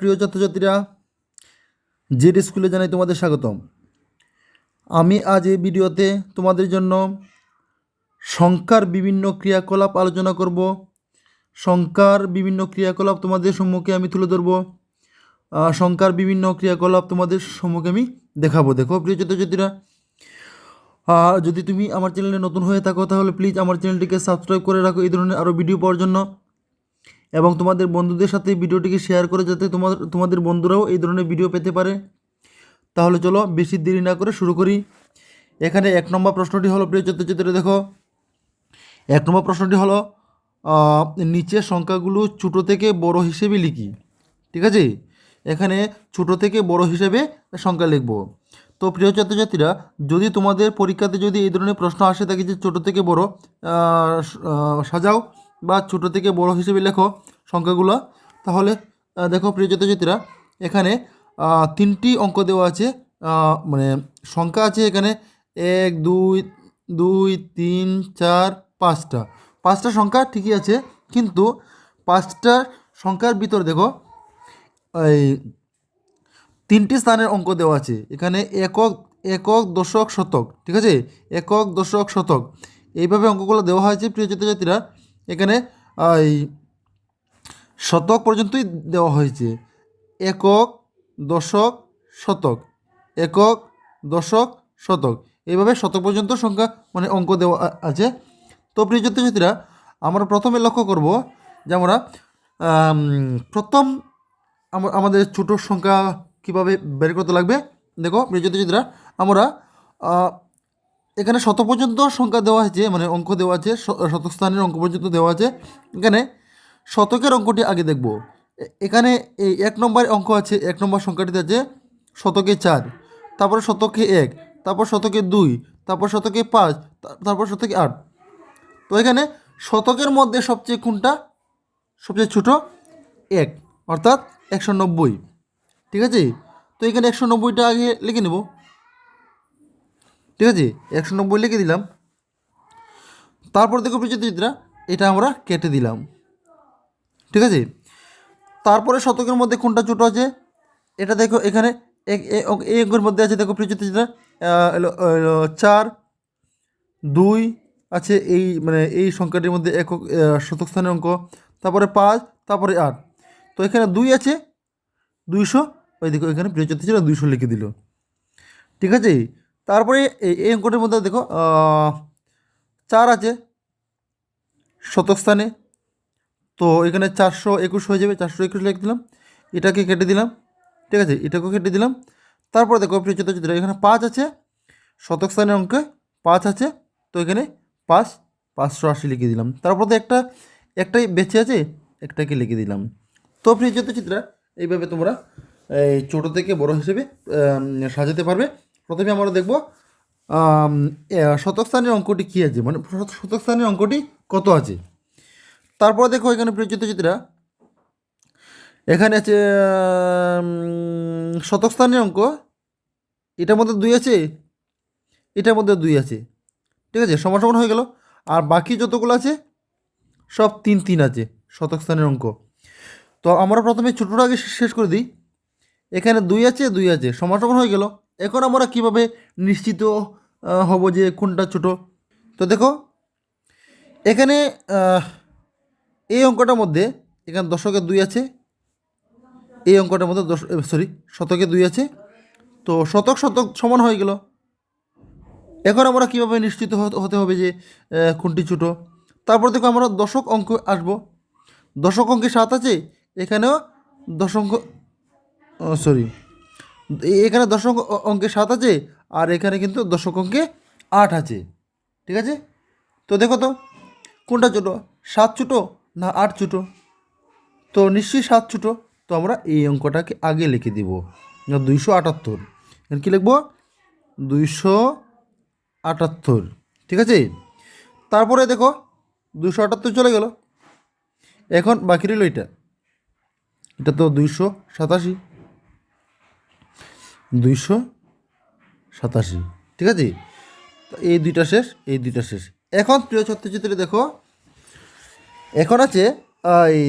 প্রিয় ছাত্রছাত্রীরা, জেড স্কুলে জানাই তোমাদের স্বাগতম। আমি আজ এই ভিডিওতে তোমাদের জন্য সংখ্যার বিভিন্ন ক্রিয়াকলাপ আলোচনা করব। সংখ্যার বিভিন্ন ক্রিয়াকলাপ তোমাদের সম্মুখে আমি তুলে ধরবো। সংখ্যার বিভিন্ন ক্রিয়াকলাপ তোমাদের সম্মুখে আমি দেখাবো। দেখো, প্রিয় ছাত্রছাত্রীরা আর যদি তুমি আমার চ্যানেলে নতুন হয়ে থাকো, তাহলে প্লিজ আমার চ্যানেলটিকে সাবস্ক্রাইব করে রাখো। এই ধরনের আরও ভিডিও পাওয়ার জন্য এবং তোমাদের বন্ধুদের সাথে ভিডিওটিকে শেয়ার করে যাতে তোমার তোমাদের বন্ধুরাও এই ধরনের ভিডিও পেতে পারে। তাহলে চলো বেশি দেরি না করে শুরু করি। এখানে এক নম্বর প্রশ্নটি হলো, প্রিয় ছাত্রছাত্রীরা দেখো। এক নম্বর প্রশ্নটি হলো নিচের সংখ্যাগুলো ছোটো থেকে বড় হিসেবে লিখি। ঠিক আছে? এখানে ছোট থেকে বড় হিসেবে সংখ্যা লিখব। তো প্রিয় ছাত্রছাত্রীরা, যদি তোমাদের পরীক্ষাতে যদি এই ধরনের প্রশ্ন আসে থাকে যে ছোটো থেকে বড় সাজাও। বা ছোট থেকে বড় হিসেবে লেখো সংখ্যাগুলো। তাহলে দেখো প্রিয় ছাত্রছাত্রীরা, এখানে তিনটি অঙ্ক দেওয়া আছে। মানে সংখ্যা আছে এখানে এক, দুই দুই, তিন, চার, পাঁচটা। পাঁচটা সংখ্যা ঠিকই আছে, কিন্তু পাঁচটা সংখ্যার ভিতর দেখো, এই তিনটি স্থানের অঙ্ক দেওয়া আছে। এখানে একক একক, দশক, শতক, ঠিক আছে? একক, দশক, শতক। এইভাবে অঙ্কগুলো দেওয়া হয়েছে প্রিয় ছাত্রছাত্রীরা। এখানে এই শতক পর্যন্তই দেওয়া হয়েছে। একক, দশক, শতক। একক, দশক, শতক। এইভাবে শতক পর্যন্ত সংখ্যা মানে অঙ্ক দেওয়া আছে। তো প্রিয় ছাত্রছাত্রীরা, আমরা প্রথমে লক্ষ্য করব যে আমরা প্রথম আম- আমাদের ছোটো সংখ্যা কীভাবে বের করতে লাগবে। দেখো, প্রিয় ছাত্রছাত্রীরা, আমরা এখানে শত পর্যন্ত সংখ্যা দেওয়া আছে মানে অঙ্ক দেওয়া আছে, শ- শতক স্থানের অঙ্ক পর্যন্ত দেওয়া আছে। এখানে শতকের অঙ্কটি আগে দেখব। এখানে এই এক নম্বর অঙ্ক আছে, এক নম্বর সংখ্যাটিতে আছে শতকে চার, তারপরে শতকে এক, তারপর শতকে দুই, তারপর শতকে পাঁচ তারপর শতকে আট। তো এখানে শতকের মধ্যে সবচেয়ে কোনটা? সবচেয়ে ছোট এক, অর্থাৎ একশো নব্বই। ঠিক আছে? তো এখানে একশো নব্বইটা আগে লিখে নেব। ঠিক আছে? একশো নব্বই লিখে দিলাম। তারপর দেখো প্রিয়চিত্রা এটা আমরা কেটে দিলাম। ঠিক আছে? তারপরে শতকের মধ্যে কোনটা ছোটো আছে? এটা দেখো এখানে এই অঙ্কের মধ্যে আছে দেখো প্রিয়চিত্রা চার, দুই, আছে এই মানে এই সংখ্যাটির মধ্যে একক শতক স্থানের অঙ্ক। তারপরে পাঁচ, তারপরে আট। তো এখানে দুই আছে, দুইশো, ওই দেখো এখানে প্রিয় ছিল দুইশো লিখে দিল। ঠিক আছে? তারপরে এই অঙ্কটির মধ্যে দেখো চার আছে শতক স্থানে তো এখানে চারশো একুশ হয়ে যাবে, চারশো একুশ লিখে দিলাম। এটাকে কেটে দিলাম, ঠিক আছে? এটাকেও কেটে দিলাম। তারপরে দেখো, প্রিয় চিত্র এখানে পাঁচ আছে শতক স্থানের অঙ্কে পাঁচ আছে। তো এখানে পাঁচ, পাঁচশো আশি লিখে দিলাম। তারপর তো একটা, একটাই বেঁচে আছে, একটাকে লিখে দিলাম। তো প্রিয় চিত্রা এইভাবে তোমরা এই ছোটো থেকে বড় হিসেবে সাজাতে পারবে। প্রথমে আমরা দেখব আম, এ, শতক অঙ্কটি কী আছে? মানে শত- শতক অঙ্কটি কত আছে? তারপর দেখো এখানে প্রিয় চিত্রা এখানে আছে উম, শতক স্থানের অঙ্ক এটার মধ্যে দুই আছে এটার মধ্যে দুই আছে। ঠিক আছে? সমান হয়ে গেল। আর বাকি যতগুলো আছে সব তিন তিন আছে শতক স্থানের অঙ্ক। তো আমরা প্রথমে ছোটোটা আগে শেষ করে দিই। এখানে দুই আছে দুই আছে সমান হয়ে গেল। এখন আমরা কীভাবে নিশ্চিত হব যে কোনটা ছোট? তো দেখো, এখানে এই অঙ্কটার মধ্যে এখানে দশকের দুই আছে, এই অঙ্কটার মধ্যে দশ সরি শতকে দুই আছে। তো শতক শতক সমান হয়ে গেল। এখন আমরা কীভাবে নিশ্চিত হতে- হবে যে কোনটি ছোটো? তারপর দেখো আমরা দশক অঙ্ক আসব। দশক অঙ্কে সাত আছে, এখানেও দশ অঙ্ক সরি এখানে দশক অঙ্কে সাত আছে, আর এখানে কিন্তু দশক অঙ্কে আট আছে। ঠিক আছে? তো দেখো তো, কোনটা ছোটো? সাত ছোটো না আট ছোটো? তো নিশ্চয়ই সাত ছোটো। তো আমরা এই অঙ্কটাকে আগে লিখে দিব। দুইশো আটাত্তর। এখানে কী লিখব? দুইশো আটাত্তর। ঠিক আছে? তারপরে দেখো দুশো আটাত্তর চলে গেল। এখন বাকি রইল এটা এটা তো দুইশো সাতাশি। দুইশো সাতাশি। ঠিক আছে? এই দুইটা শেষ, এই দুইটা শেষ। এখন প্রিয় ছাত্রছাত্রী দেখো, এখন আছে এই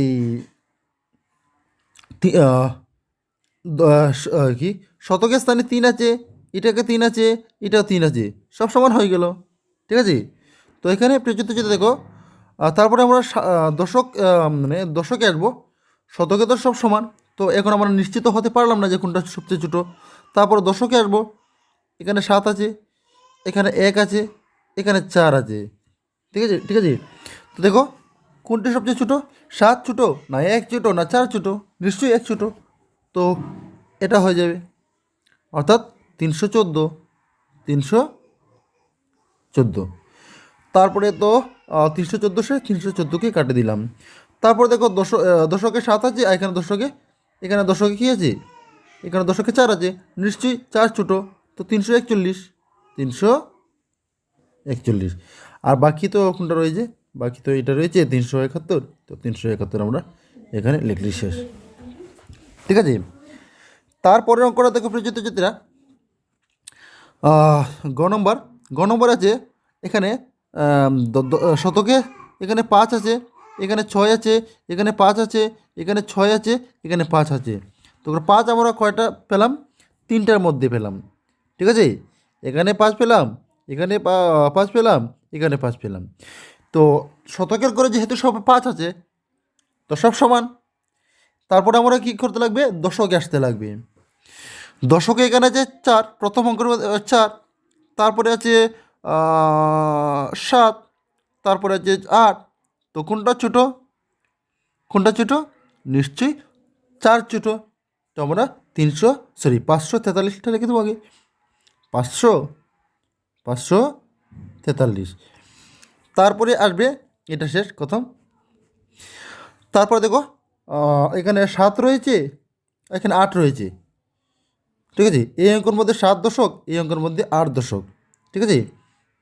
কি? শতকের স্থানে তিন আছে এটাকে তিন আছে এটাও তিন আছে, সব সমান হয়ে গেল। ঠিক আছে? তো এখানে প্রচুর যদি দেখো তারপরে আমরা দশক মানে দশকে আসব। শতকে তো সব সমান, তো এখন আমরা নিশ্চিত হতে পারলাম না যে কোনটা সবচেয়ে ছোটো। তারপর দশকে আসব। এখানে সাত আছে, এখানে এক আছে, এখানে চার আছে। ঠিক আছে ঠিক আছে? তো দেখো, কোনটি সবচেয়ে ছোটো? সাত ছোটো, না এক ছোটো, না চার ছোটো, নিশ্চয়ই এক ছোটো। তো এটা হয়ে যাবে, অর্থাৎ তিনশো চোদ্দ তিনশো চোদ্দ। তারপরে তো তিনশো চোদ্দ সে তিনশো চোদ্দোকে কাটে দিলাম। তারপর দেখো দশ দশকে সাত আছে এখানে দশকে এখানে দশকে কী আছে? এখানে দশকে চার আছে, নিশ্চয়ই চার ছোটো, তো তিনশো একচল্লিশ তিনশো একচল্লিশ। আর বাকি তো কোনটা রয়েছে? বাকি তো এটা রয়েছে তিনশো একাত্তর, তো তিনশো একাত্তর আমরা এখানে লিখলি শেষ। ঠিক আছে? তারপরের অঙ্কটা দেখো প্রিয় জ্যোতিরা গ নম্বর গ নম্বর আছে এখানে শতকে এখানে পাঁচ আছে, এখানে ছয় আছে, এখানে পাঁচ আছে, এখানে ছয় আছে, এখানে পাঁচ আছে। তো পাঁচ আমরা কয়টা পেলাম? তিনটার মধ্যে পেলাম। ঠিক আছে? এখানে পাঁচ পেলাম, এখানে পাঁচ পেলাম, এখানে পাঁচ পেলাম। তো শতকের করে যেহেতু সব পাঁচ আছে, তো সব সমান। তারপরে আমরা কী করতে লাগবে? দশকে আসতে লাগবে। দশকে এখানে আছে চার, প্রথম অঙ্কের চার। তারপরে আছে সাত। তারপরে আছে আট। তো কোনটা ছোটো? কোনটা ছোটো? নিশ্চয়ই চার ছোটো। তো আমরা তিনশো সরি পাঁচশো তেতাল্লিশটা লিখে দেবো আগে। পাঁচশো পাঁচশো তেতাল্লিশ। তারপরে আসবে, এটা শেষ প্রথম। তারপরে দেখো এখানে সাত রয়েছে, এখানে আট রয়েছে। ঠিক আছে? এই অঙ্কের মধ্যে সাত দশক, এই অঙ্কের মধ্যে আট দশক। ঠিক আছে?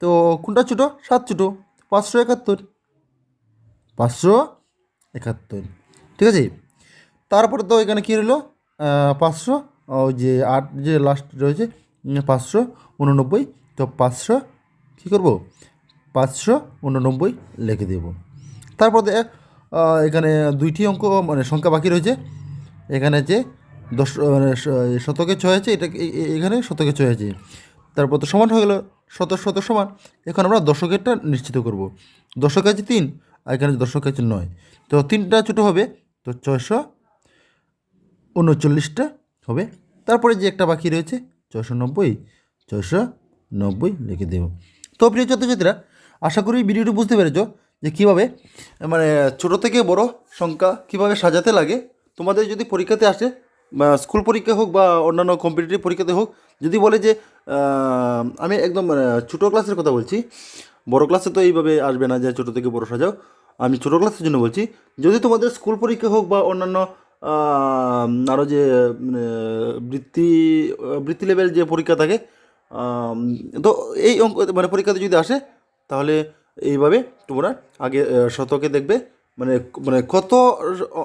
তো কোনটা ছোটো? সাত ছোটো। পাঁচশো একাত্তর। পাঁচশো একাত্তর। ঠিক আছে? তারপরে তো এখানে কী রইল? পাঁচশো যে আট, যে লাস্ট রয়েছে পাঁচশো উননব্বই, তো পাঁচশো কী করব? পাঁচশো উননব্বই লিখে দেব। তারপর এখানে দুইটি অঙ্ক মানে সংখ্যা বাকি রয়েছে। এখানে যে দশ মানে শতকে ছয় আছে, এটা এখানে শতকে ছয় আছে। তারপর তো সমান হয়ে গেলো, শত শত সমান। এখন আমরা দশকেরটা নিশ্চিত করব। দশক আছে তিন, আর এখানে দশক আছে নয়। তো তিনটা ছোটো হবে, তো ছয়শো উনচল্লিশটা হবে। তারপরে যে একটা বাকি রয়েছে ছয়শো নব্বই ছয়শো নব্বই লিখে দেব। তো প্রিয় ছাত্রছাত্রীরা আশা করি ভিডিওটি বুঝতে পেরেছ যে কীভাবে মানে ছোটো থেকে বড় সংখ্যা কীভাবে সাজাতে লাগে। তোমাদের যদি পরীক্ষাতে আসে স্কুল পরীক্ষা হোক বা অন্যান্য কম্পিটিটিভ পরীক্ষাতে হোক যদি বলে যে আমি একদম মানে, ছোটো ক্লাসের কথা বলছি বড় ক্লাসে তো এইভাবে আসবে না যে ছোটো থেকে বড় সাজাও। আমি ছোটো ক্লাসের জন্য বলছি যদি তোমাদের স্কুল পরীক্ষা হোক বা অন্যান্য আরও যে মানে, বৃত্তি বৃত্তি লেভেল যে পরীক্ষা থাকে তো এই অঙ্ক মানে পরীক্ষাতে যদি আসে তাহলে এইভাবে তোমরা আগে শতকে দেখবে মানে মানে কত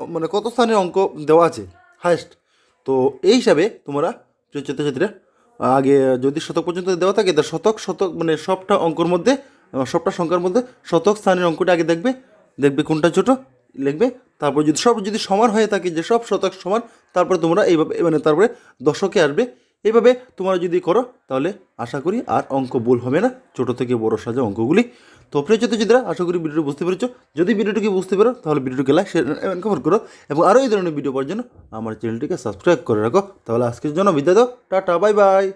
মানে কত স্থানের অঙ্ক দেওয়া আছে হায়েস্ট তো এই হিসাবে তোমরা ছাত্রছাত্রীরা আগে যদি শতক পর্যন্ত দেওয়া থাকে তা শতক শতক মানে সবটা অঙ্কর মধ্যে সবটা সংখ্যার মধ্যে শতক স্থানের অঙ্কটা আগে দেখবে দেখবে কোনটা ছোট লিখবে। তারপর যদি সব যদি সমান হয়ে থাকে যে সব শতক সমান, তারপরে তোমরা এইভাবে মানে তারপরে দশকে আসবে। এইভাবে তোমরা যদি করো, তাহলে আশা করি আর অঙ্ক ভুল হবে না। ছোট থেকে বড় সাজা অঙ্কগুলি। তো প্রিয় ছাত্রছাত্রীরা আশা করি ভিডিওটি বুঝতে পেরেছ। যদি ভিডিওটিকে বুঝতে পারো, তাহলে ভিডিওটিকে লাইক শেয়ার কমেন্ট করো। এবং আরও এই ধরনের ভিডিও পাওয়ার জন্য আমার চ্যানেলটিকে সাবস্ক্রাইব করে রাখো। তাহলে আজকের জন্য বিদায় দাও। Tata bye bye